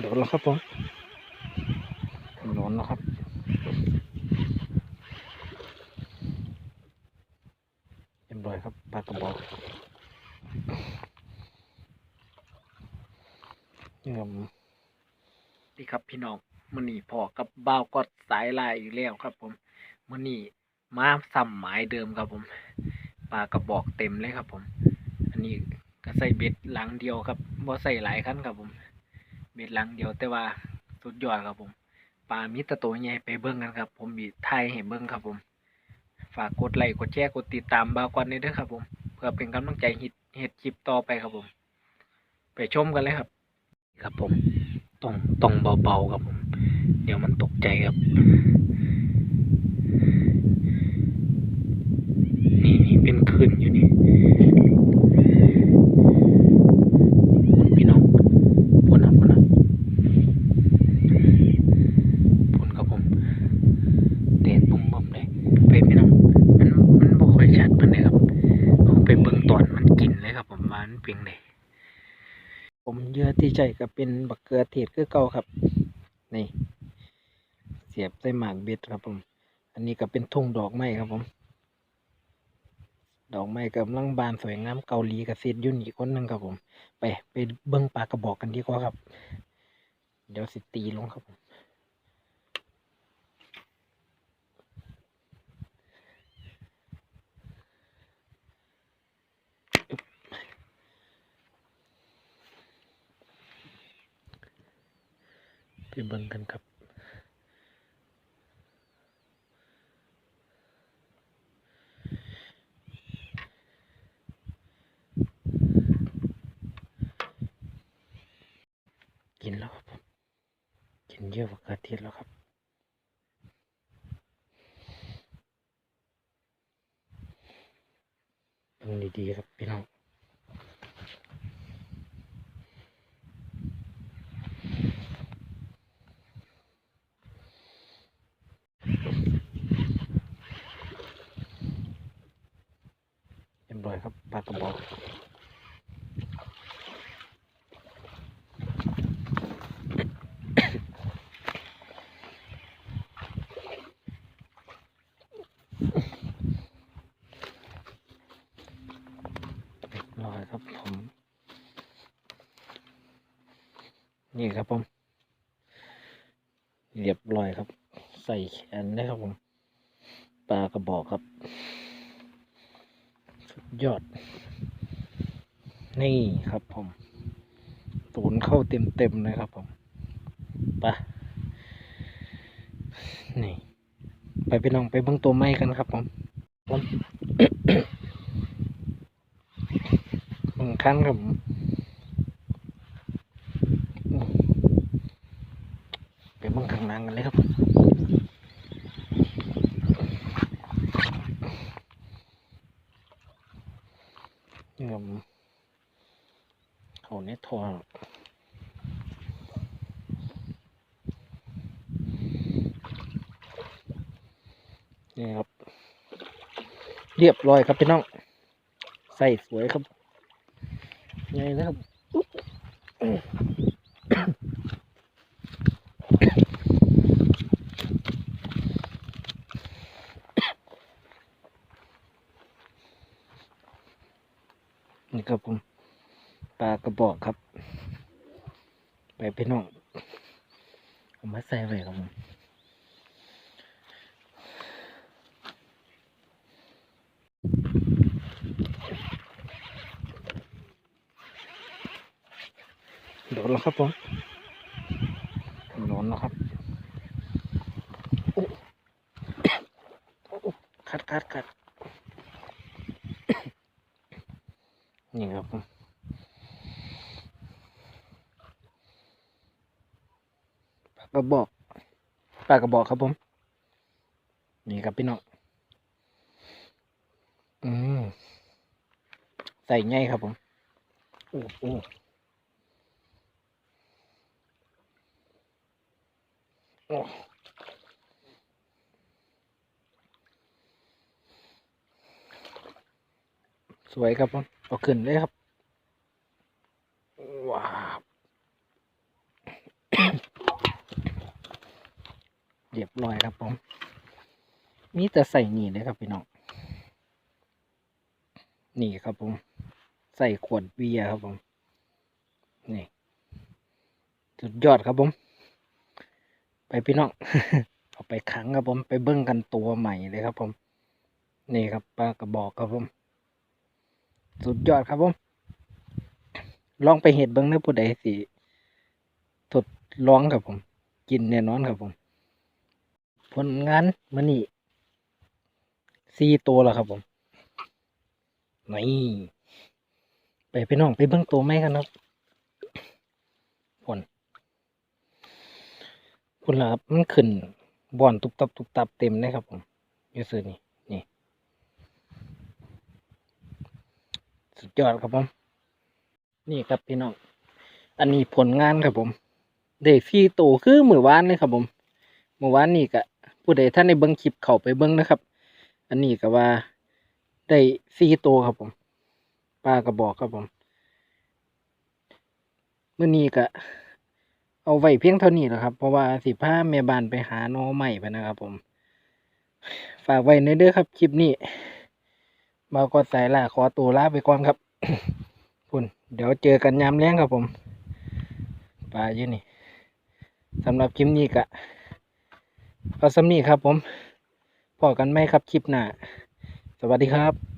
โดนแล้วครับผมโดนแล้วครับเรียบร้อยครับปลากระบอกนี่ครับนี่ครับพี่น้องมันนี่พอกับบ้าวกดสายลายอีกแล้วครับ ผมมันนี่มาซ้ำหมายเดิมครับผมปลากระบอกเต็มเลยครับ ผม อันนี้ก็ใส่เบ็ดหลังเดียวครับบ่ใส่หลายคันครับผม เบ็ดหลังเดียวแต่ว่าสุดยอดครับผมปลามิตรตัวใหญ่ไปเบิ้งกันครับ ผมบีไทยให้เบิ้งครับผม ฝากกดไลค์กดแชร์กดติดตามบาวกอนนี้ด้วยครับผม เพื่อเป็นกำลังใจฮิตเฮ็ดคลิปต่อไปครับผม ไปชมกันเลยครับ ครับผมต้องต้องเบาๆครับผม เดี๋ยวมันตกใจครับ นี่นี่เป็นคลื่นอยู่นี่องพุ่นนะพุ่นนะพุ่นครับผมเดดปุ่มบ่มเลย ไปพี่น้องมันมันบ่ค่อยชัดปานใดครับผมไปเบิ่งตอนมัน กินเลยครับ ผมมันเป็นไดผมเยื่อที่ใช้ก็เป็นบักเกลือเทศคือเก่าครับ นี่ เสียบใส่หมากเบ็ดครับผม อันนี้ก็เป็นทุ่งดอกไม้ครับผม ดอกไม้กำลังบานสวยงามเกาหลีกับเซตยุ่นอีกคนหนึงครับผม ไปไปเบิ้งปลากระบอกกันดีกว่าครับ เดี๋ยวสิตีลงครับผม ไป เบิ่งกันครับกินแล้วครับผมกินเยอะกว่ากระเทียมแล้วครับเบิ่งดีๆครับพี่น้อง เรียบร้อยครับป ลากระบอกเรียบร้อยครับผม นี่ครับผม เรียบร้อยครับ ใส่แขนได้ครับผม ปลากระบอกครับ สุดยอด นี่ครับผมตูนเข้าเต็มเต็มๆเลยครับผมไปะนี่ ไปไปลองไปเบิ่งตัวไม้กันครับผมผมหนึ่งขั้นครับผมไปเบิ่งข้างล่างกันเลยครับผมนี่ครับผม เขาเน็ตทอนี่ครับ เรียบร้อยครับพี่น้อง ใส่สวยครับไงนะครับนี่ครับผม ปลากระบอกครับ ไปพี่น้องเอามาใส่ไว้ครับผมโดนแล้วครับผมโดนแล้วครับคัดคัดคัดนี่ครับผมปลา กระบอกปลากระบอกครับผม นี่ครับพี่น้องอืมใส่ง่ายครับผมโอ้โอ้โอ้สวยครับผมเอาขึ้นเลยครับ ว้าว เรียบร้อยครับผม มีแต่ใส่นี่เลยครับพี่น้อง นี่ครับผม ใส่ขวดเบียร์ครับผม นี่ สุดยอดครับผม ไปพี่น้อง เอาไปขังครับผม ไปเบิ้งกันตัวใหม่เลยครับผม นี่ครับปลากระบอกครับผม สุดยอดครับผม ลองไปเห็ดเบิ้งนะผู้ใดสิทดลองครับผม กินแน่นอนครับผม ผลงานมันนี่สี่ตัวแล้วครับผมนี่ไปพี่น้องไปเบิ้งตัวไหมกันครับผลผลละครับมันขึ้นบ่อนตุบตับตุบตับเต็มเลยครับผมอยู่ซื่อนี่นี่ สุดยอดครับผม นี่ครับพี่น้อง อันนี้ผลงานครับผมได้สี่ตัวคือมือวานเลยครับผมมือวานนี่ก็ ผู้ใดท่านในเบิ้งคลิปเข้าไปเบิ้งนะครับ อันนี้ก็ว่าได้สี่ตัวครับผมปลากระบอกครับผมเมื่อนี้ก็เอาไว้เพียงเท่านี้แหละครับ เพราะว่าสิพาแม่บ้านไปหาน้อใหม่ไปนะครับผมฝากไว้ในเด้อครับ คลิปนี้มากดสายล่าขอตัวลาไปก่อนครับคุณเดี๋ยวเจอกันยามแรงครับผมปลาอยู่นี่สำหรับคลิปนี้ก็ อาสำนีครับผมพอกันไหมครับคลิปหน้า สวัสดีครับ